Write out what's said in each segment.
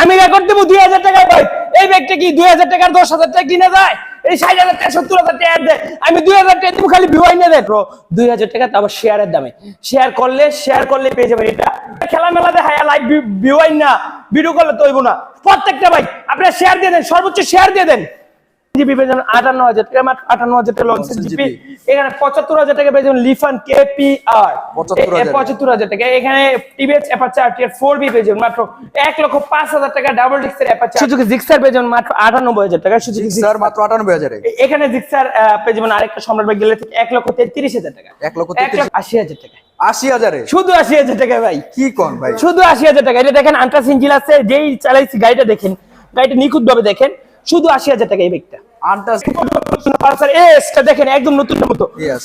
আমি রেকর্ড দেবো দুই হাজার টাকার ভাই এই ব্যাগটা কি দুই হাজার টাকার দশ হাজার টাকা কিনে যায়? এই ষাট হাজার টাকা, সত্তর হাজার টাকা দেয় আমি দুই হাজার টাকা দেবো, খালি ভিউয়াই না দেখো। দুই হাজার টাকা তারপর শেয়ারের দামে। শেয়ার করলে শেয়ার করলে পেয়ে যাবেন এটা। খেলা মেলা দেখায় লাইভ ভিউয়াই না। ভিডিও করলে তৈব না। প্রত্যেকটা ভাই আপনার শেয়ার দিয়ে দেন, সর্বোচ্চ শেয়ার দিয়ে দেন। জিবি পেয়ে যাবেন আটান্ন হাজার টাকা মাত্র আটান্ন হাজার টাকা লঞ্চ 1 জিবি এখানে পঁচাত্তর হাজার টাকা পেয়ে যাবেন লিফান কেপিআর 75,000 পঁচাত্তর হাজার টাকা। এখানে TVS Apache tier four B পেয়ে যাবেন মাত্র এক লক্ষ পাঁচ হাজার টাকা ডাবল ডিক্সের অ্যাপাচার সুযোগ জিক্সার পেয়ে যাবেন মাত্র আটানব্বই হাজার টাকা সুযোগ স্যার মাত্র আটানব্বই হাজারে এখানে জিক্সার পেয়ে যাবেন আরেকটা সম্রাট ভাই গেলে থেকে এক লক্ষ তেত্রিশ হাজার টাকা। এক লক্ষ আশি হাজার টাকা। আশি হাজারে? শুধু আশি হাজার টাকা ভাই। কি কন ভাই? শুধু আশি হাজার টাকা। এটা দেখেন আন্ট্রাস ইঞ্জিন আছে যেই চালাইছি গাড়িটা দেখেন গাড়িটা নিখুঁত ভাবে দেখেন শুধু আশি হাজার টাকা এই ব্যাগটা আন্টাস পালসার এসটা দেখেন একদম নতুন মতো।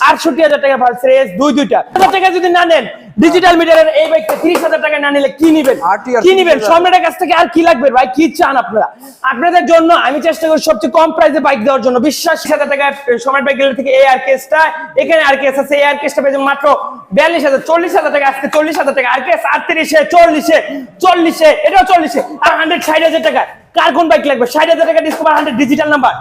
আটষট্টি হাজার টাকা পালসার এস দুই দুইটা। হাজার টাকা যদি না নেন ডিজিটাল মিটারের এই বাইকটা তিরিশ হাজার টাকা না নিলে কি নিবেন? কি নিবেন? সম্রাটের কাছ থেকে আর কি লাগবে ভাই? কি চান আপনারা? আপনাদের জন্য আমি চেষ্টা করি সবচেয়ে কম প্রাইসে বাইক দেওয়ার জন্য। বিশ্বাস হাজার টাকা সম্রাট বাইক থেকে এই আর কেসটা এখানে আর কেস আছে এই আর কেসটা পেয়ে মাত্র বিয়াল্লিশ হাজার চল্লিশ হাজার টাকা আজকে চল্লিশ হাজার টাকা। আর কেস আটত্রিশে চল্লিশে চল্লিশে এটাও চল্লিশে। আর হান্ড্রেড ষাট হাজার টাকা। কার কোন বাইক লাগবে? ষাট হাজার টাকা ডিসকভার হান্ড্রেড ডিজিটাল নাম্বার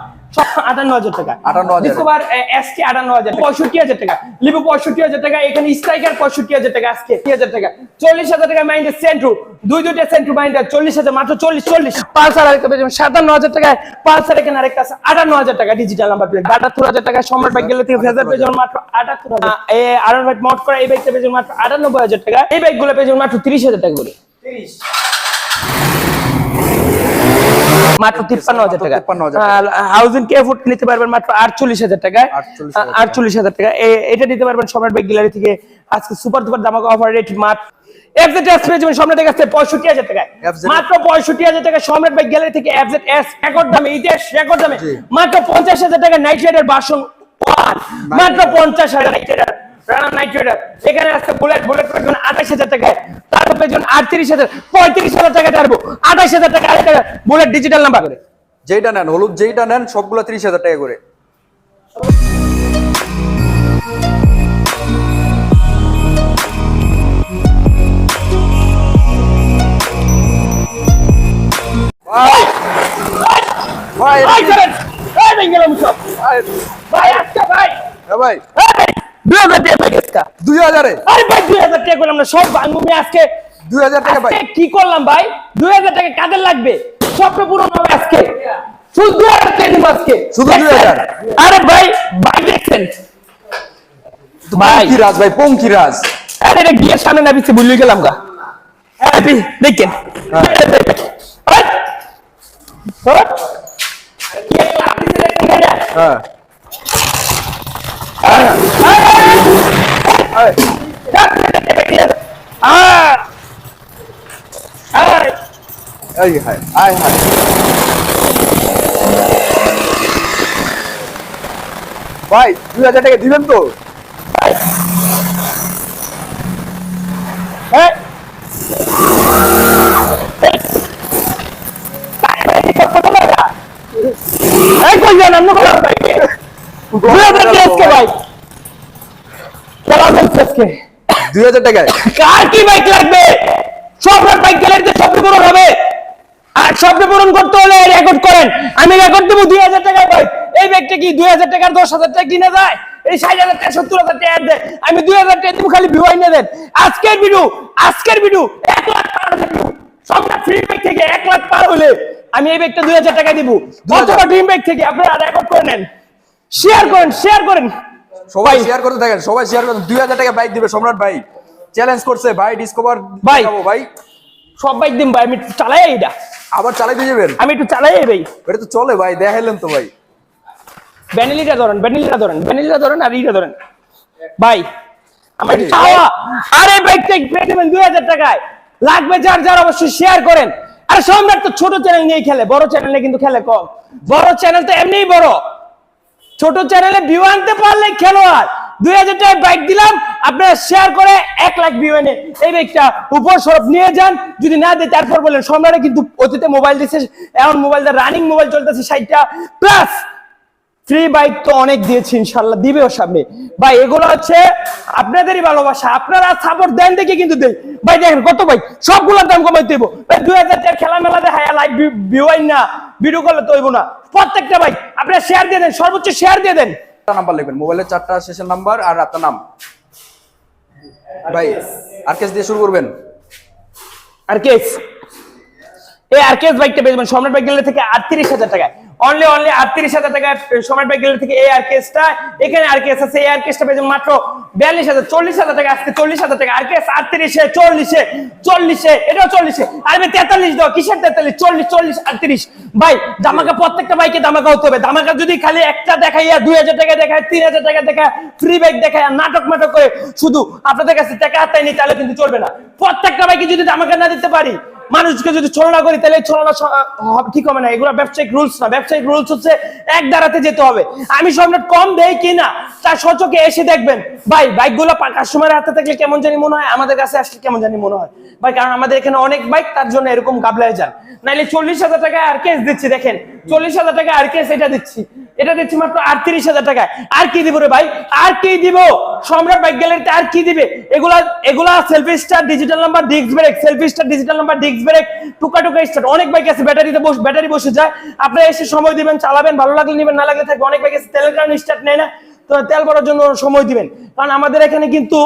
আটান্ন হাজার টাকা। 58,000 ডিসকভার এসটি আটান্ন হাজার পঁয়ষট্টি হাজার টাকা। লিবু পঁয়ষট্টি হাজার টাকা এখানে স্ট্রাইকার পঁয়ষট্টি হাজার টাকা আজকে হাজার টাকা। চল্লিশ হাজার টাকা মাইন্ডের সেন্ট্রু দুই দুইটা সেন্ট্রু মাইন্ডের চল্লিশ হাজার মাত্র চল্লিশ চল্লিশ। পালসার আরেকটা পেয়ে সাতান্ন হাজার টাকায়। পালসার এখানে আরেকটা আছে আটান্ন হাজার টাকা ডিজিটাল নাম্বার প্লেট আটাত্তর হাজার টাকা সম্রাট বাইক গেলে থেকে ভেজার পেয়ে যাবেন মাত্র আটাত্তর হাজার। এই আরন বাইক মোট করা এই বাইকটা পেয়ে মাত্র আটানব্বই হাজার টাকা। এই বাইকগুলো পেয়ে যাবেন মাত্র তিরিশ হাজার টাকা করে। মাত্র তিপ্পান্ন হাজার টাকা। 53,000 হাউজিং কে ফুট নিতে পারবেন মাত্র আটচল্লিশ হাজার টাকায় আটচল্লিশ হাজার টাকা। এটা নিতে পারবেন সম্রাট বাইক গ্যালারি থেকে। আজকে সুপার সুপার দামাকা অফার রেট মাত্র এফজেড এস পেয়ে যাবেন সম্রাটের কাছে পঁয়ষট্টি হাজার টাকায়। মাত্র পঁয়ষট্টি হাজার টাকা সম্রাট বাইক গ্যালারি থেকে এফজেড এস রেকর্ড দামে ইতিহাস রেকর্ড দামে। মাত্র পঞ্চাশ হাজার টাকা নাইট রাইডার বাসন মাত্র পঞ্চাশ হাজার নাইট রাইডার রানা নাইট রাইডার এখানে আছে বুলেট বুলেট পেয়ে আঠাশ হাজার টাকায় তারপর যাবেন আটত্রিশ হাজার পঁয়ত্রিশ হাজার টাকা টারবো আঠাশ হাজার টাকা আরেকটা বুলেট ডিজিটাল নাম্বার করে যেইটা নেন হলুদ যেইটা নেন সবগুলো ত্রিশ হাজার টাকা করে ভাই ভাই ভাই ভাই, ভাই দুই হাজার টাকা ভাই দুই হাজারে? আরে ভাই দুই হাজার টাকা করলাম না সব বাংলা আজকে দুই হাজার টাকা ভাই। কি করলাম ভাই? দুই হাজার টাকা কাদের লাগবে? স্বপ্ন পূরণ হবে আজকে। শুধু দুই হাজার টাকা দিব আজকে। শুধু 2000? আরে ভাই ভাই দেখছেন? ভাই। কি রাজ ভাই? পঙ্কি রাজ। আরে এটা গিয়ে সামনে না পিছিয়ে ভুলে গেলাম গা। দেখেন। হ্যাঁ। এই, হট। কি একটা আপনি যে দেখছেন এটা? হ্যাঁ হায় আয় হায়। ভাই দুই হাজার টাকা দিবেন তো? কোথাও? ভাই। আজকে। দুই হাজার টাকায়। কার কি বাইক লাগবে? সবার বাইক গ্যালারিতে স্বপ্ন পূরণ হবে। আর স্বপ্ন পূরণ করতে হলে রেকর্ড করেন। আমি রেকর্ড দেবো দুই হাজার টাকার বাইক এই ব্যাগটা কি দুই হাজার টাকার দশ হাজার টাকা কিনে যায় এই ষাট হাজার টাকা সত্তর হাজার টাকা দেয় আমি দুই হাজার টাকা দেবো খালি ভিউ আইনে দেন। আজকের ভিডিও আজকের ভিডিও এক লাখ view। সবটা ফ্রি ব্যাগ থেকে এক লাখ পার হলে আমি এই ব্যাগটা দুই হাজার টাকা দিব। অথবা ড্রিম ব্যাগ থেকে? আপনারা রেকর্ড করে নেন। শেয়ার করেন শেয়ার করেন। সবাই শেয়ার করতে থাকেন সবাই শেয়ার করতে দুই হাজার টাকা বাইক দিবে সম্রাট ভাই। চ্যালেঞ্জ করছে ভাই ডিসকভার ভাই। ভাই। সব বাইক দিন ভাই আমি একটু চালাই এইটা আবার চালাইতে যাবেন? আমি একটু চালাই ভাই। এটা তো চলে ভাই দেখাইলেন তো ভাই। ভ্যানিলিটা ধরেন ভ্যানিলিটা ধরেন ভ্যানিলিটা ধরেন আর ইটা ধরেন। ভাই আমার একটু চাওয়া। আরে বাইকটা পেয়ে দেবেন দুই হাজার টাকায়। লাগবে যার যার অবশ্যই শেয়ার করেন। আর সম্রাট তো ছোট চ্যানেল নিয়ে খেলে বড় চ্যানেলে কিন্তু খেলে কম। বড় চ্যানেল তো এমনিই বড়। ছোট চ্যানেলে ভিউ আনতে পারলে খেলোয়াড়। দুই হাজার টাকা বাইক দিলাম, আপনারা শেয়ার করে এক লাখ ভিউ এনে এই বাইকটা উপর সরফ নিয়ে যান। যদি না দেয়, তারপর বলেন, সম্রাটে কিন্তু অতীতে মোবাইল দিচ্ছে এখন মোবাইলটা রানিং মোবাইল চলতেছে ষাটটা। প্লাস ফ্রি বাইক তো অনেক দিয়েছি ইনশাল্লাহ দিবেও সামনে। ভাই এগুলো হচ্ছে আপনাদেরই ভালোবাসা। আপনারা সাপোর্ট দেন দেখে কিন্তু দেই। ভাই দেখেন কত ভাই সবগুলোর দাম কমাই দেবো। ভাই দুই হাজার টাকার খেলা মেলা দেখায় লাইভ ভিউ না ভিডিও করলে তো হইবো না। প্রত্যেকটা ভাই আপনারা শেয়ার দিয়ে দেন সর্বোচ্চ শেয়ার দিয়ে দেন। নাম্বার লিখবেন মোবাইলের চারটা শেষের নাম্বার আর আপনার নাম। ভাই আর কেস দিয়ে শুরু করবেন। আর কেস বাইকটা পেয়ে যাবেন সম্রাট বাইক গেলে থেকে আটত্রিশ হাজার টাকায়। অনলি অনলি আটত্রিশ হাজার টাকায় সম্রাট বাইক গেলে থেকে এখানে আর কেস আছে পেয়ে যাবেন মাত্র বিয়াল্লিশ হাজার, চল্লিশ হাজার টাকা আজকে চল্লিশ হাজার টাকা আর কেস আটত্রিশে, চল্লিশে চল্লিশে, এটাও চল্লিশে। তেতাল্লিশ কিসের তেতাল্লিশ? চল্লিশ চল্লিশ, আটত্রিশ। ভাই দামাকা প্রত্যেকটা বাইকে দামাকা হতে হবে। দামাকা যদি খালি একটা দেখাইয়া দুই হাজার টাকা দেখায়, তিন হাজার টাকা দেখায় ফ্রি বাইক দেখায়, নাটক মাটক করে শুধু আপনাদের কাছে টাকা হাতায় নি তাহলে কিন্তু চলবে না। প্রত্যেকটা বাইকে যদি দামাকা না দিতে পারি মানুষকে যদি ছলনা করি, তাহলে ছলনা ঠিক হবে না। এগুলো ব্যবসায়িক রুলস না। ব্যবসায়িক রুলস হচ্ছে এক দাঁড়াতে যেতে হবে। আমি সম্রাট কম দেই কিনা তার সচকে এসে দেখবেন। ভাই, বাইকগুলো কাস্টমারের হাতে থাকলে কেমন জানি মনে হয়, আমাদের কাছে আসলে কেমন জানি মনে হয়। ভাই, কারণ আমাদের এখানে অনেক বাইক, তার জন্য এরকম গাবলায় যান। নাইলে চল্লিশ হাজার টাকায় আর কেস দিচ্ছি, দেখেন। চল্লিশ হাজার টাকা আর কেস এটা দিচ্ছি। এটা দিচ্ছি মাত্র আটত্রিশ হাজার টাকায়। আর কি দিব রে ভাই? আর কি দিব? সম্রাট বাইক গ্যালারিতে আর কি দিবে? এগুলা এগুলা selfie star digital number disc brake selfie star digital number disc brake টুকা টুকা স্টার অনেক বাইক আছে, ব্যাটারিতে বস, ব্যাটারি বসে যায়। আপনারা এসে সময় দিবেন, চালাবেন, ভালো লাগলে নিবেন, না লাগলে থাকবে। অনেক বাইক আছে তেলের কারণে স্টার্ট নেয় না। তো তেল ভরার জন্য সময় দিবেন। কারণ আমাদের এখানে কিন্তু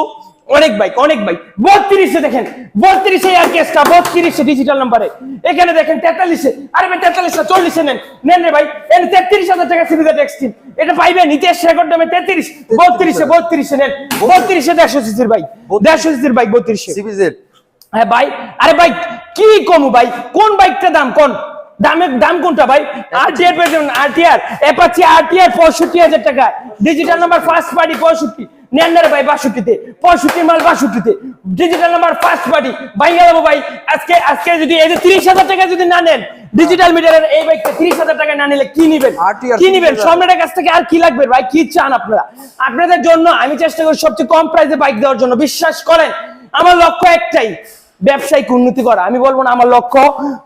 অনেক বাইক অনেক বাইক বত্রিশে দেখেন, বত্রিশে আর কেসটা বত্রিশে ডিজিটাল নাম্বারে এখানে দেখেন তেতাল্লিশে। আরে ভাই তেতাল্লিশে চল্লিশে নেন। নেন রে ভাই। এন তেত্রিশ হাজার টাকা সিবিজা ট্যাক্সটিন এটা পাইবেন নিতেশ রেকর্ড দামে তেত্রিশ। বত্রিশে বত্রিশে নেন। বত্রিশে দেড়শো সিসির বাইক দেড়শো সিসির বাইক বত্রিশে। সিবিজেড হ্যাঁ ভাই। আরে ভাই কি কমু ভাই? কোন বাইকটা দাম? কোন? দামের দাম কোনটা ভাই? আরটিআর পেয়েছেন আরটিআর অ্যাপাচি আরটিআর পঁয়ষট্টি হাজার টাকা। ডিজিটাল নাম্বার ফার্স্ট পার্টি পঁয়ষট্টি। ভাই বাষট্টিতে। পঁয়ষট্টি মাল বাষট্টিতে। ডিজিটাল নাম্বার ফার্স্ট পার্টি ভাই ভাই আজকে আজকে যদি এই যে তিরিশ হাজার টাকা যদি না নেন ডিজিটাল মিডিয়ার এই বাইকটা তিরিশ হাজার টাকা না নিলে কি নিবেন? কি নিবেন? 30,000 সম্রাটের কাছ থেকে আর কি লাগবে ভাই? কি চান আপনারা? আপনাদের জন্য আমি চেষ্টা করি সবচেয়ে কম প্রাইসে বাইক দেওয়ার জন্য। বিশ্বাস করেন আমার লক্ষ্য একটাই ব্যবসায়িক উন্নতি করা। আমি বলব না আমার লক্ষ্য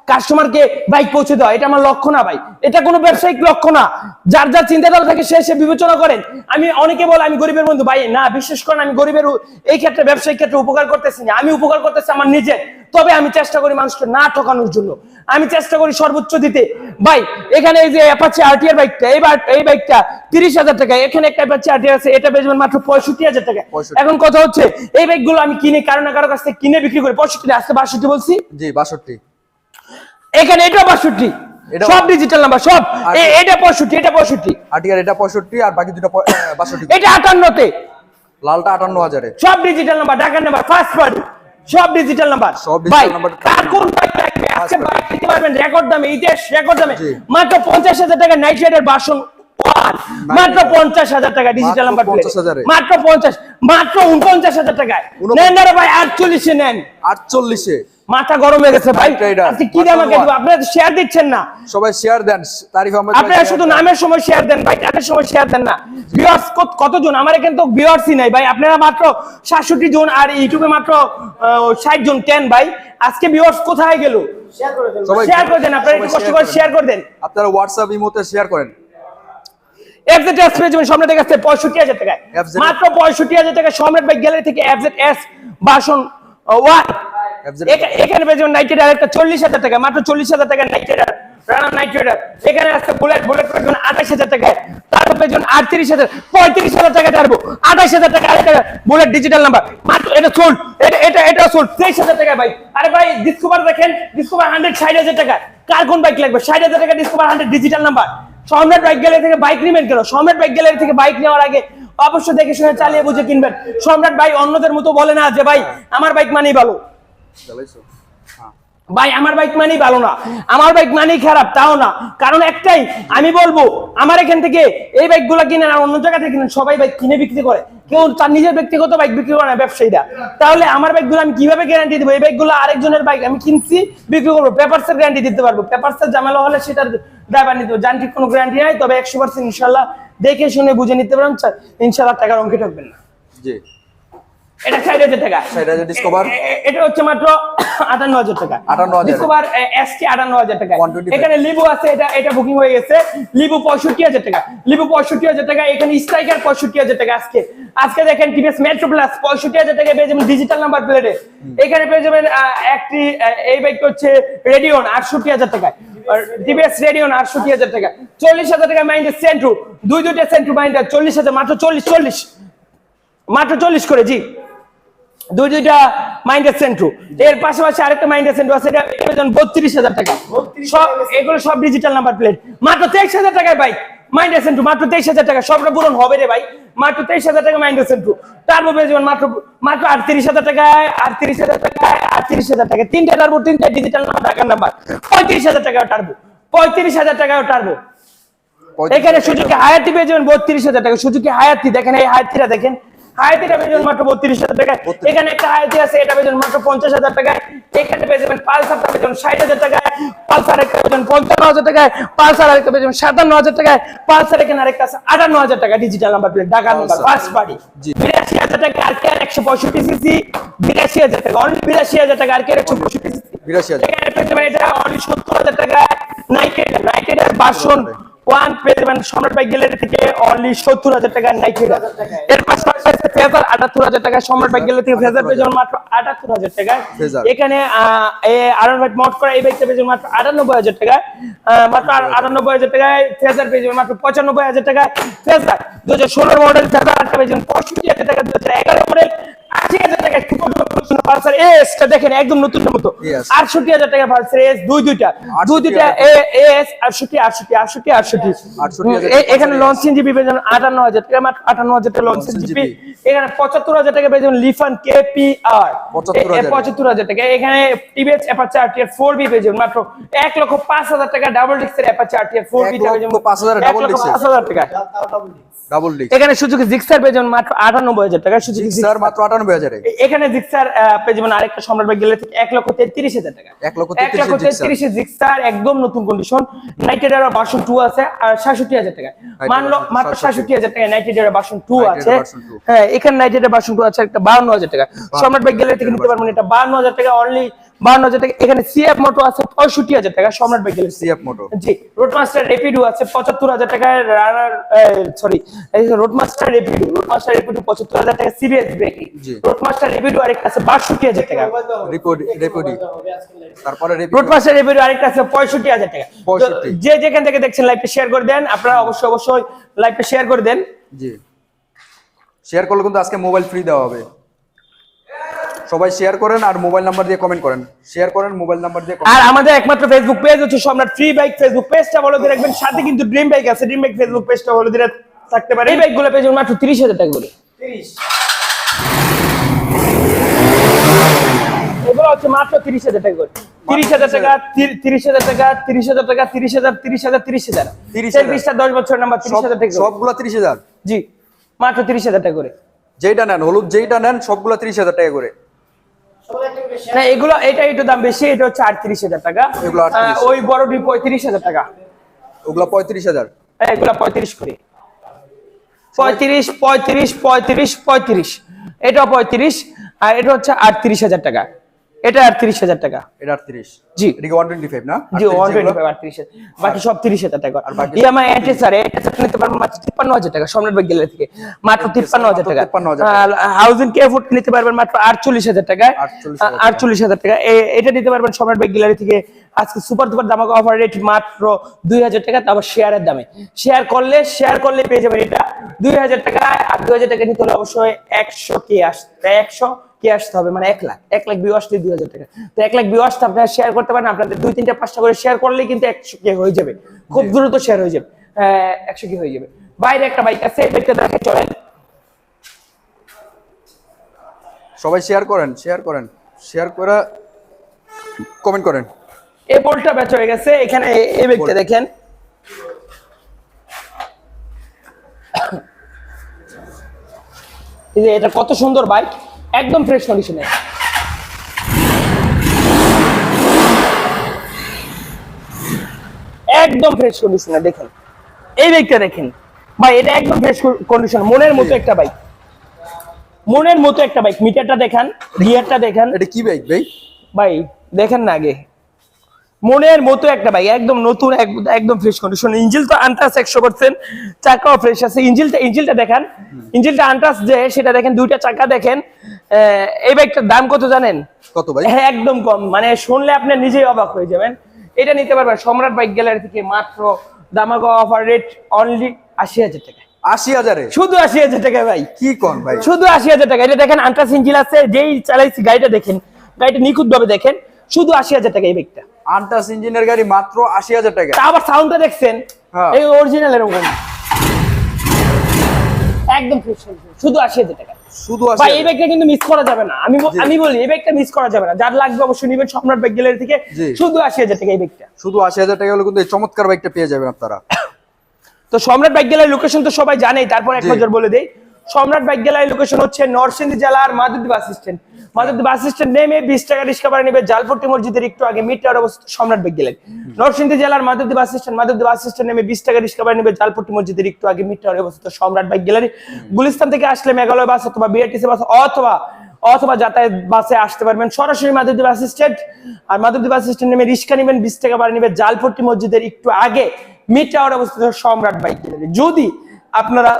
কাস্টমারকে বাইক পৌঁছে দেওয়া। এটা আমার লক্ষ্য না ভাই। এটা কোনো ব্যবসায়িক লক্ষ্য না। যার যার চিন্তাধারা থাকে সে সে বিবেচনা করেন। আমি অনেকে বলে, আমি গরিবের বন্ধু। ভাই, না বিশেষ করেন, আমি গরিবের এই ক্ষেত্রে, ব্যবসায়িক ক্ষেত্রে উপকার করতেছি না। আমি উপকার করতেছি আমার নিজের। তবে আমি চেষ্টা করি মানুষকে না ঠকানোর জন্য। আমি চেষ্টা করি সর্বোচ্চ দিতে। ভাই এখানে এই যে অ্যাপাচি আরটিআর বাইকটা এইবার এই বাইকটা তিরিশ হাজার টাকা এখানে একটা অ্যাপাচি আরটিআর আছে এটা বেচবেন মাত্র পঁয়ষট্টি হাজার টাকা। এখন কথা হচ্ছে এই বাইকগুলো আমি কিনে কারও না কারও কাছ থেকে কিনে বিক্রি করি। পঁয়ষট্টি না, আজকে বাষট্টি বলছি? জি বাষট্টি। এখানে এটা বাষট্টি। সব ডিজিটাল নাম্বার সব। এটা পঁয়ষট্টি এটা পঁয়ষট্টি। আরটিআর এটা পঁয়ষট্টি আর বাকি দুটো বাষট্টি। এটা আটান্নতে। লালটা আটান্ন হাজারে। সব ডিজিটাল নাম্বার ঢাকার নাম্বার ফার্স্ট পার্টি সব ডিজিটাল নাম্বার সব number। কার কোন বাইক লাগবে আজকে বাইক নিতে পারবেন রেকর্ড দামে ইতিহাস রেকর্ড দামে। মাত্র পঞ্চাশ হাজার টাকা নাইট রাইডার বাসন মাত্র পঞ্চাশ হাজার টাকা ডিজিটাল নাম্বার মাত্র পঞ্চাশ মাত্র উনপঞ্চাশ হাজার টাকায়। নেন না ভাই আটচল্লিশে নেন। আটচল্লিশে। মাথা গরম হয়ে গেছে ভাই। Night Rider, আজকে কি দিব আপনারা শেয়ার দিচ্ছেন না। সবাই শেয়ার দেন তারিফ আহমেদ আপনারা শুধু নামের সময় শেয়ার দেন ভাই টাকার সময় শেয়ার দেন না। ভিউয়ার্স কতজন? আমার এখানে তো ভিউয়ার্সই নাই ভাই। আপনারা মাত্র সাতষট্টি জন আর ইউটিউবে মাত্র ষাট জন কেন ভাই। আজকে ভিউয়ার্স কোথায় গেল? শেয়ার করে দেন আপনারা একটু কষ্ট করে শেয়ার করে দেন। আপনারা হোয়াটসঅ্যাপ ইমোতে শেয়ার করেন। এফজেড এস পেয়ে যাবেন সম্রাটের কাছে পঁয়ষট্টি হাজার টাকায়। মাত্র পঁয়ষট্টি হাজার টাকা সম্রাট বাইক গ্যালারি থেকে এফজেড এস বাসন ওয়ান এখানে পেয়ে যাবেন নাইট রাইডার একটা চল্লিশ হাজার টাকা মাত্র চল্লিশ হাজার টাকা নাইট রাইডার রানার এখানে আছে বুলেট বুলেট আঠাশ হাজার টাকায়। তারপর পেয়ে আটত্রিশ হাজার পঁয়ত্রিশ হাজার টাকা টারবো আঠাশ হাজার টাকা আরেকটা বুলেট ডিজিটাল নাম্বার মাত্র এটা সোল্ড এটা এটা এটা সোল্ড তেইশ হাজার টাকা ভাই। আরে ভাই ডিসকভার দেখেন ডিসকভার হান্ড্রেড ষাট হাজার টাকা কার কোন বাইক লাগবে? ষাট হাজার টাকা discover hundred digital number Samrat bike gallery থেকে বাইক নিবেন কেন? সম্রাট বাইক গ্যালারি থেকে বাইক নেওয়ার আগে অবশ্যই দেখে শুনে চালিয়ে বুঝে কিনবেন। সম্রাট ভাই অন্যদের মতো বলে না যে, ভাই, আমার বাইক মানেই ভালো। ভাই, আমার বাইক মানেই ভালো না। আমার বাইক মানেই খারাপ, তাও না। কারণ একটাই, আমি বলব, আমার এখান থেকে এই বাইকগুলা কিনেন আর অন্য জায়গা থেকে কিনেন, সবাই বাইক কিনে বিক্রি করে। কেউ তার নিজের ব্যক্তিগত বাইক বিক্রি করে না, ব্যবসায়ীরা। তাহলে আমার বাইকগুলো আমি কীভাবে গ্যারান্টি দেবো? এই বাইকগুলো আরেকজনের বাইক আমি কিনছি, বিক্রি করব পেপারসের গ্যারান্টি দিতে পারব। পেপারসের ঝামেলা হলে সেটার ড্রাইভার নিতে যান্ত্রিক কোনো গ্যারান্টি নাই তবে একশো পার্সেন্ট ইনশাল্লাহ দেখে শুনে বুঝে নিতে পারেন ইনশাল্লাহ টাকার অঙ্কে ঠকবেন না। জি। এটা ষাট হাজার টাকা। 60,000 Discover? এ- এ- এটা হচ্ছে মাত্র আটান্ন হাজার টাকা। 58,000 ডিসকভার এসটি আটান্ন হাজার টাকা। এখানে লিবু আছে এটা এটা বুকিং হয়ে গেছে। লিবু পঁয়ষট্টি হাজার টাকা। লিবু পঁয়ষট্টি হাজার টাকা এখানে স্ট্রাইকার পঁয়ষট্টি হাজার টাকা আজকে। আজকে দেখেন টিভিএস মেট্রো প্লাস পঁয়ষট্টি হাজার টাকা পেয়ে যাবেন ডিজিটাল নাম্বার প্লেটে এখানে পেয়ে যাবেন একটি এই বাইকটা হচ্ছে রেডিওন আটষট্টি হাজার টাকায়। টিভিএস রেডিওন আটষট্টি হাজার টাকা। চল্লিশ হাজার টাকা মাইন্ডের সেন্ট্রু দুই দুইটা সেন্ট্রু মাইন্ডার চল্লিশ হাজার মাত্র চল্লিশ চল্লিশ। মাত্র চল্লিশ করে জি। দুই দুইটা মাইন্ডের সেন্ট্রু এর পাশাপাশি আরেকটা মাইন্ডের সেন্ট্রু আছে এটা বত্রিশ হাজার টাকা। সব এগুলো সব ডিজিটাল নাম্বার প্লেট মাত্র তেইশ হাজার টাকায় ভাই মাইন্ডের সেন্ট্রু মাত্র তেইশ হাজার টাকা সবটা পূরণ হবে রে ভাই। মাত্র তেইশ হাজার টাকা টার্বো পেয়ে যাবেন মাত্র মাত্র আটত্রিশ হাজার টাকায় আটত্রিশ হাজার টাকায় আটত্রিশ হাজার টাকা তিনটা টার্বো তিনটা ডিজিটাল নাম্বার টাকার নাম্বার পঁয়ত্রিশ হাজার টাকা টার্বো পঁয়ত্রিশ হাজার টাকায় টার্বো এখানে সুজুকি হায়াতি পেয়ে যাবেন বত্রিশ হাজার টাকা। সুজুকি হায়াতি দেখেন এই হায়াতিরা দেখেন। পেয়ে মাত্র বত্রিশ হাজার টাকা এখানে একটা আছে এটা পেয়ে মাত্র পঞ্চাশ হাজার টাকায়। এখানে পেয়ে যাবেন পালসারটা পেয়ে যাবেন ষাট হাজার টাকায়। পালসার একটা পেয়ে যাবেন পঞ্চান্ন হাজার টাকায়। পালসার আরেকটা পেয়ে যাবেন সাতান্ন হাজার টাকায়। পালসার এখানে আরেকটা আছে আটান্ন হাজার টাকা digital number plate Dhaka number first party বিরাশি হাজার টাকা আর কে একশো পঁয়ষট্টি সিসি বিরাশি হাজার টাকা অনলি বিরাশি হাজার টাকা আর কে একশো পঁয়ষট্টি সিসি বিরাশি হাজার। এটা অনলি সত্তর হাজার টাকা নাইকেড নাইকেডের বাসন ওয়ান পেয়ে যাবেন সম্রাট বাইক গ্যালারি থেকে অনলি সত্তর হাজার টাকা নাইকেড এর পাশাপাশি আছে ফেজার আটাত্তর হাজার টাকা সম্রাট বাইক গ্যালারি থেকে ফেজার পেয়ে যাবেন মাত্র আটাত্তর হাজার Feather। এখানে আরন ভাইট মোট করা এই বাইকটা পেয়ে যাবেন মাত্র আটানব্বই হাজার আহ, মাত্র আটানব্বই হাজার টাকায় ফেজার পেয়ে যাবেন মাত্র পঁচানব্বই হাজার টাকায়। ফেজার দু হাজার ষোলোর মডেল ফেজার একটা পেয়ে যাবেন পঁয়ষট্টি হাজার টাকা দু হাজার এগারো মডেল আশি হাজার টাকা পালসার এসটা দেখেন একদম নতুন মতো আটষট্টি হাজার টাকা পালসার এস দুই দুইটা দুই দুইটা এস আটষট্টি আটষট্টি আটষট্টি আটষট্টি 68 হাজার এ- এখানে লঞ্চিং জিবি পেয়ে যাবেন আটান্ন হাজার টাকা মাত্র আটান্ন হাজার টাকা লঞ্চিং Launching এখানে পঁচাত্তর হাজার টাকা পেয়ে যাবেন লিফান কেপিআর 75,000 পঁচাত্তর হাজার টাকা এখানে TVS Apache RTR four V পেয়ে যাবেন মাত্র এক লক্ষ পাঁচ হাজার টাকা ডাবল ডিস্কের অ্যাপাচে ফোর বি পাঁচ হাজার হাজার টাকা ডাবল এখানে সুযোগ মাত্র আটানব্বই হাজার টাকা হাজারে এখানে জিক্সার পেয়ে আরেকটা সম্রাট বাইক গেলে এক লক্ষ তেত্রিশ হাজার টাকা। এক লক্ষ এক লক্ষ 33 জিক্সার। একদম নতুন কন্ডিশন নাইটেড আর বাসন টু আছে আর সাতষট্টি হাজার টাকা। মানলো মাত্র সাতষট্টি। হাজার টাকা নাইটেড আর বাসন টু আছে। এর version 2 হ্যাঁ এখানে নাইটেড বাসন টু আছে একটা বাহান্ন হাজার টাকা। সম্রাট বাইক গেলে থেকে নিতে পারবেন এটা বাহান্ন হাজার টাকা অনলি বাউন্ন হাজার টাকা। এখানে সিএফ মোটো আছে পঁয়ষট্টি হাজার টাকা সম্রাট বাইক গেলে CF moto G Roadmaster Rapido আছে পঁচাত্তর হাজার টাকায় Runner sorry Roadmaster Rapido Roadmaster Rapido পঁচাত্তর হাজার টাকা সিবিএস ব্রেকিং রোডমাস্টার রেপিডো আরেকটা আছে বাষট্টি হাজার টাকা। রেপোডি তারপরে রোডমাস্টার রেপিডো আরেকটা আছে পঁয়ষট্টি হাজার টাকা। যে যেখান থেকে দেখছেন লাইভটা শেয়ার করে দেন আপনারা অবশ্যই অবশ্যই লাইভটা শেয়ার করে দেন। জি। শেয়ার করলে কিন্তু আজকে মোবাইল ফ্রি দেওয়া হবে। সবাই শেয়ার করেন আর মোবাইল নাম্বার দিয়ে কমেন্ট করেন। শেয়ার করেন মোবাইল নাম্বার দিয়ে আর আমাদের একমাত্র ফেসবুক পেজ হচ্ছে সম্রাট ফ্রি বাইক ফেসবুক পেজটা বলে দিয়ে রাখবেন। সাথে কিন্তু ড্রিম বাইক আছে। ড্রিম বাইক ফেসবুক পেজটা বলে দিয়ে থাকতে পারে এই বাইকগুলো পেজ মাত্র তিরিশ হাজার টাকা করে। এগুলো হচ্ছে মাত্র তিরিশ হাজার টাকা করে। তিরিশ হাজার টাকা তিরিশ হাজার টাকা তিরিশ হাজার টাকা তিরিশ হাজার তিরিশ হাজার তিরিশ হাজার। 30,000 বিশটা দশ বছর নাম্বার তিরিশ হাজার টাকা করে। সবগুলা তিরিশ হাজার? জি মাত্র তিরিশ হাজার টাকা করে। যেইটা নেন হলুদ যেইটা নেন সবগুলা তিরিশ হাজার টাকা করে। না এগুলো এটা একটু দাম বেশি এটা হচ্ছে আটত্রিশ হাজার টাকা। এগুলো ওই বড়টি পঁয়ত্রিশ হাজার টাকা। ওগুলো পঁয়ত্রিশ হাজার। হ্যাঁ, এগুলা পঁয়ত্রিশ করে। পঁয়ত্রিশ পঁয়ত্রিশ পঁয়ত্রিশ পঁয়ত্রিশ। এটা পঁয়ত্রিশ আর এটা হচ্ছে আটত্রিশ হাজার টাকা। এটা আটত্রিশ হাজার টাকা। এটা আটত্রিশ জি। এদিকে ওয়ান টোয়েন্টি ফাইভ না? জি 38 ওয়ান যেগুলো? টোয়েন্টি ফাইভ আটত্রিশ বাকি সব তিরিশ হাজার টাকা। আর বাকি- ইএমআই নিতে পারবেন মাত্র টাকা সম্রাট ব্যাগ গ্যালারি থেকে। মাত্র হাজার টাকা। 53,000 টাকা। হাউজিং কে ফুট নিতে পারবেন মাত্র আটচল্লিশ হাজার 48,000 টাকা। আটচল্লিশ হাজার টাকা। এটা নিতে পারবেন সম্রাট ব্যাগ গ্যালারি থেকে। আজকে সুপার সুপার দামাকা অফার রেট মাত্র দুই হাজার টাকা তারপর শেয়ারের দামে। শেয়ার করলে শেয়ার করলে পেয়ে যাবেন এটা। দুই হাজার টাকা আর দুই হাজার টাকা নিতে হলে অবশ্যই একশো কে আসতে একশো কে আসতে হবে? মানে এক লাখ এক লাখ বিউ আসলে দুই হাজার টাকা। তো এক লাখ বিউ আসতে আপনারা শেয়ার করতে পারেন আপনাদের দুই তিনটা পাঁচটা করে শেয়ার করলেই কিন্তু একশো কে হয়ে যাবে। খুব দ্রুত শেয়ার হয়ে যাবে। একশো কে হয়ে যাবে। বাইরে একটা বাইক আছে বাইকটা দেখে চলেন। সবাই শেয়ার করেন শেয়ার করেন। শেয়ার করে কমেন্ট করেন। এই বোল্টটা বেচা হয়ে গেছে এখানে এই বাইকটা দেখেন। এই যে এটা কত সুন্দর বাইক একদম ফ্রেশ কন্ডিশনে একদম ফ্রেশ কন্ডিশনে দেখেন। এই বাইকটা দেখেন। ভাই এটা একদম ফ্রেশ কন্ডিশন মনের মতো একটা বাইক মনের মতো একটা বাইক মিটারটা দেখান গিয়ারটা দেখান। এটা কি বাইক ভাই? ভাই দেখেন না আগে। মনের মতো একটা বাইক একদম নতুন একদম ফ্রেশ কন্ডিশন ইঞ্জিল তো আনটাস একশো পার্সেন্ট চাকাও ফ্রেশ আছে। ইঞ্জিলটা ইঞ্জিলটা দেখান। ইঞ্জিলটা আনটাস যে সেটা দেখেন দুইটা চাকা দেখেন। এই বাইকটার দাম কত জানেন? কত ভাই? হ্যাঁ একদম কম। মানে শুনলে আপনি নিজেই অবাক হয়ে যাবেন। এটা নিতে পারবেন সম্রাট বাইক গ্যালারি থেকে মাত্র দামাকা অফার রেট অনলি আশি হাজার টাকা আশি হাজারে? শুধু আশি হাজার টাকা ভাই। কি কন ভাই? শুধু আশি হাজার টাকা এটা দেখেন আন্টাস ইঞ্জিন আছে যেই চালাইছি গাড়িটা দেখেন গাড়িটা নিখুঁত ভাবে দেখেন শুধু আশি হাজার টাকা এই বাইকটা আন্টাস ইঞ্জিনের গাড়ি মাত্র আশি হাজার টাকা আবার সাউন্ডটা দেখছেন? হ্যাঁ। এই অরিজিনাল এরকম একদম শুধু আশি হাজার টাকা। শুধু আশি ভাই এই ব্যাগটা কিন্তু মিস করা যাবে না। আমি আমি বলি এই ব্যাগটা মিস করা যাবে না। যার লাগবে অবশ্যই নিবেন সম্রাট ব্যাগ গ্যালারি থেকে। শুধু হাজার টাকা এই ব্যাগটা শুধু আশি হাজার টাকা হলে কিন্তু এই চমৎকার পেয়ে যাবেন আপনারা। তো সম্রাট গ্যালারি লোকেশন তো সবাই জানেই তারপর এক। নজর বলে দেই। সম্রাট ব্যাগ গ্যালারি লোকেশন হচ্ছে নরসিংদী জেলার মাধুদী বাস স্ট্যান্ড মাধুদী বাস স্ট্যান্ড নেমে বিশ টাকা রিক্সা ভাড়া নেবে জালপট্টি মসজিদের একটু আগে। মিটার অবস্থিত সম্রাট গ্যালারি নরসিংদী জেলার মাধুদী বাস স্ট্যান্ড মাধুদী বাস স্ট্যান্ড নেমে বিশ টাকা রিক্সা ভাড়া নেবে জালপট্টি মসজিদের একটু আগে। মিটার অবস্থিত সম্রাট বাইক গ্যালারি গুলিস্তান থেকে আসলে মেঘালয় বাস অথবা বিআরটিসি বাস অথবা অথবা যাতায়াত বাসে আসতে পারবেন। সরাসরি মাধবদী বাস স্ট্যান্ড আর মাধবদী বাস স্ট্যান্ড নেমে রিক্সা নেবেন বিশ টাকা ভাড়া নেবে জালপট্টি মসজিদের একটু আগে। মিড টাওয়ার অবস্থিত সম্রাট বাইক গ্যালারি যদি আপনারা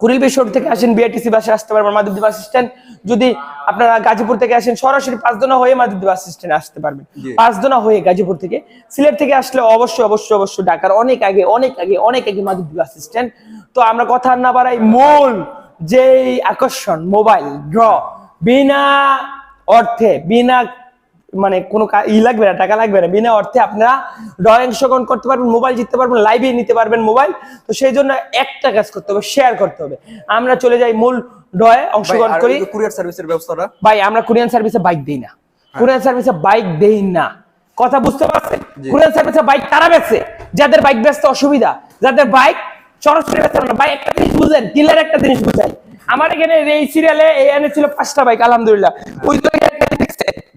কুড়িল বেশর থেকে আসেন বিআরটিসি বাসে আসতে পারবেন মাধবদী বাস স্ট্যান্ড। যদি আপনারা গাজীপুর থেকে আসেন সরাসরি পাঁচদোনা হয়ে মাধবদী বাস স্ট্যান্ডে আসতে পারবেন। পাঁচদোনা হয়ে গাজীপুর থেকে। সিলেট থেকে আসলে অবশ্যই অবশ্যই অবশ্যই ঢাকার অনেক আগে অনেক আগে অনেক আগে মাধবদী বাস স্ট্যান্ড। তো আমরা কথা আর না বাড়াই মূল যেই আকর্ষণ মোবাইল ড্র বিনা অর্থে বিনা মানে কোনো ই লাগবে না টাকা লাগবে না। বিনা অর্থে আপনারা ড্রয়িং অংশগ্রহণ করতে পারবেন মোবাইল জিততে পারবেন লাইভে নিতে পারবেন মোবাইল। তো সেই জন্য একটা কাজ করতে হবে শেয়ার করতে হবে। আমরা চলে যাই মূল ড্রয়ে অংশগ্রহণ করি। কুরিয়ার সার্ভিসের ব্যবস্থাটা? ভাই আমরা কোরিয়ান সার্ভিসে বাইক দেই না। কোরিয়ান সার্ভিসে বাইক দেই না। কথা বুঝতে পারছেন? জি। কোরিয়ান সার্ভিসে বাইক তারা বেচে যাদের বাইক বেচতে অসুবিধা যাদের বাইক সরাসরি পারে না। ভাই একটা জিনিস বুঝলেন কিলার একটা জিনিস বুঝাই আমার এখানে এই সিরিয়ালে এই এনে ছিল পাঁচটা বাইক আলহামদুলিল্লাহ। ওই তো।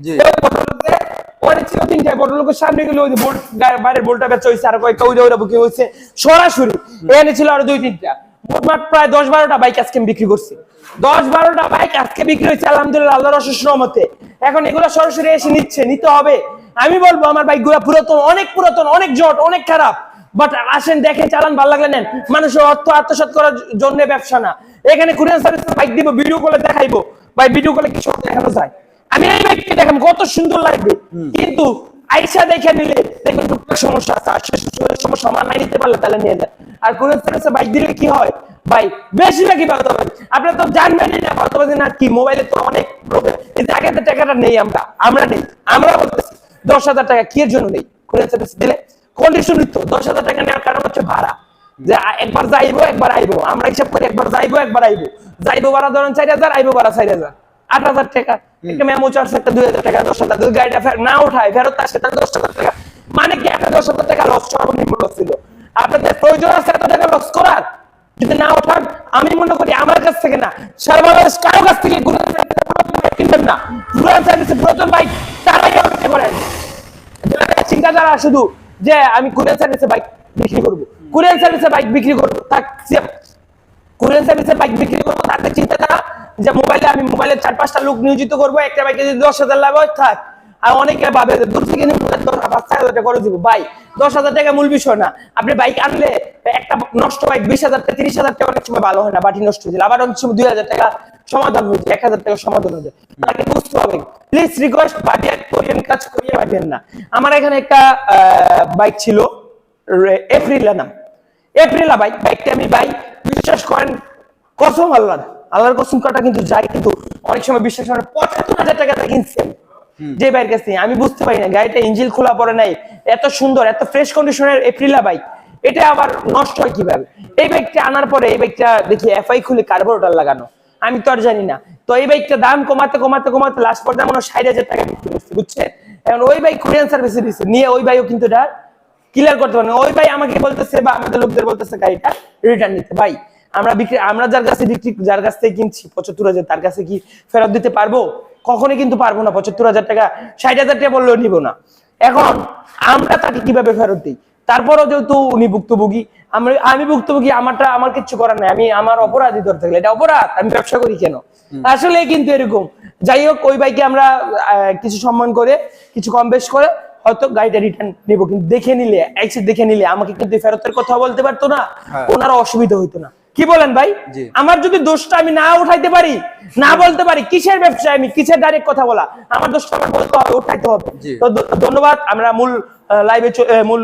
গেলে বাইক আমি বাইক বলব, আমার বাইকগুলো পুরাতন, অনেক পুরাতন, অনেক জট, অনেক খারাপ। বাট আসেন দেখে চালান, ভালো লাগলে নেন। মানুষের অর্থ আত্মসাৎ করার জন্য ব্যবসা না। এখানে কুরিয়ান সার্ভিস বাইক দিব ভিডিও কলে দেখাইবো। ভাই ভিডিও কলে কিছু দেখানো যায়। আমি এই বাইকটি দেখাম কত সুন্দর লাগবে। কিন্তু আইসা দেখে নিলে দেখবেন টুকটাক সমস্যা আছে আর সে সমস্যা মানায় নিতে পারলে তাহলে নিয়ে যায় আর কোন বাইক দিলে কি হয়? ভাই বেশিরভাগই পাওয়া যাবে আপনারা তো জানবেনই না বর্তমানে না কি মোবাইলে তো অনেক প্রবলেম কিন্তু আগে তো টাকাটা নেই আমরা আমরা নেই। আমরা বলতেছি দশ হাজার টাকা কি এর জন্য নেই? কোন সার্ভিস দিলে কন্ডিশন তো দশ হাজার টাকা নেওয়ার কারণ হচ্ছে ভাড়া। যে একবার যাইবো একবার আইবো। আমরা হিসাব করি একবার যাইবো একবার আইবো। যাইবো ভাড়া ধরেন চার হাজার আইবো ভাড়া চার হাজার। আট হাজার টাকা। একটা মেমো চার্জ একটা দুই হাজার টাকা দশ হাজার। যদি গাড়িটা না উঠায় ফেরত আসে তাহলে দশ হাজার টাকা। মানে কি একটা দশ হাজার টাকা লস সর্বনিম্ন লস ছিল? আপনাদের প্রয়োজন আছে এত টাকা লস করার? যদি না ওঠান আমি মনে করি আমার কাছ থেকে না সারা বাংলাদেশ কারও কাছ থেকে কিনবেন না। সার্ভিসে পুরাতন বাইক তারাই করেন। যারা চিন্তাধারা শুধু যে আমি কুরিয়ান সার্ভিসে বাইক বিক্রি করব। কুরিয়ান সার্ভিসে বাইক বিক্রি করব তার কুরিয়ান সার্ভিসে বাইক বিক্রি করব তাদের চিন্তাধারা যে মোবাইলে আমি মোবাইলে চার পাঁচটা লোক নিয়োজিত করব, একটা বাইকে যদি দশ হাজার লাভ থাক। আর অনেকে ভাবে দূর থেকে হাজার টাকা করে দিব। ভাই, দশ হাজার টাকা মূল বিষয় না। আপনি বাইক আনলে একটা নষ্ট বাইক বিশ হাজার টাকা, তিরিশ হাজার টাকা অনেক সময় ভালো হয় না, বাটি নষ্ট হয়ে আবার অনেক সময় দুই হাজার টাকা সমাধান হয়েছে এক হাজার টাকা সমাধান হয়ে যায়। তাকে বুঝতে হবে? প্লিজ রিকোয়েস্ট বাটিয়ার কোরিয়ান, কাজ করিয়ে পাঠিয়েন না। আমার এখানে একটা বাইক ছিল এপ্রিলা নাম। এপ্রিলা বাইক বাইকটা আমি ভাই বিশ্বাস করেন, কসম আল্লাহ। আল্লাহর কসম কাটা কিন্তু যাই কিন্তু অনেক সময় বিশ্বাস করে পঁচাত্তর হাজার টাকা দিয়ে কিনছি আমি। যে বাইক কাছ আমি বুঝতে পারি না গাড়িটা ইঞ্জিল খোলা পড়ে নাই এত সুন্দর এত ফ্রেশ কন্ডিশনের এপ্রিলা বাইক এটা আবার নষ্ট হয় কীভাবে? এই বাইকটা আনার পরে এই বাইকটা দেখি এফআই খুলে কার্বোরেটর লাগানো। আমি তো আর জানি না। তো এই বাইকটা দাম কমাতে কমাতে কমাতে লাস্ট পর্যায়ে মনে হয় ষাট হাজার টাকা বিক্রি করছে বুঝছেন? এখন ওই বাইক কোরিয়ান সার্ভিসে দিচ্ছে নিয়ে ওই বাইকও কিন্তু এটা ক্লিয়ার করতে পারেন ওই ভাই আমাকে বলতেছে বা আমাদের লোকদের বলতেছে গাড়িটা রিটার্ন নিতে। ভাই আমরা বিক্রি আমরা যার কাছে বিক্রি যার কাছ থেকে কিনছি পঁচাত্তর হাজার তার কাছে কি ফেরত দিতে পারব? কখনোই কিন্তু পারব না পঁচাত্তর হাজার টাকা ষাট হাজার টাকা বললেও নিব না। এখন আমরা তাকে কীভাবে ফেরত দিই? তারপরও যেহেতু উনি ভুক্তভোগী আমি আমি ভুক্তভোগী আমারটা আমার কিছু করার নাই। আমি আমার অপরাধী ধরতে গেলে এটা অপরাধ আমি ব্যবসা করি কেন? আসলে কিন্তু এরকম। যাই হোক ওই বাইকে আমরা কিছু সম্মান করে কিছু কম বেশ করে হয়তো গাড়িটা রিটার্ন নিবো। কিন্তু দেখে নিলে এক্সিট দেখে নিলে আমাকে কিন্তু ফেরতের কথা বলতে পারতো না। হ্যাঁ। ওনার অসুবিধা হইতো না। কি বলেন ভাই? আমার যদি দোষটা আমি না উঠাইতে পারি না বলতে পারি কিসের ব্যবসায় আমি কিসের ডাইরেক্ট কথা বলা? আমার দোষটা আমার বলতে হবে উঠাইতে হবে। তো ধন্যবাদ। আমরা মূল লাইভে মূল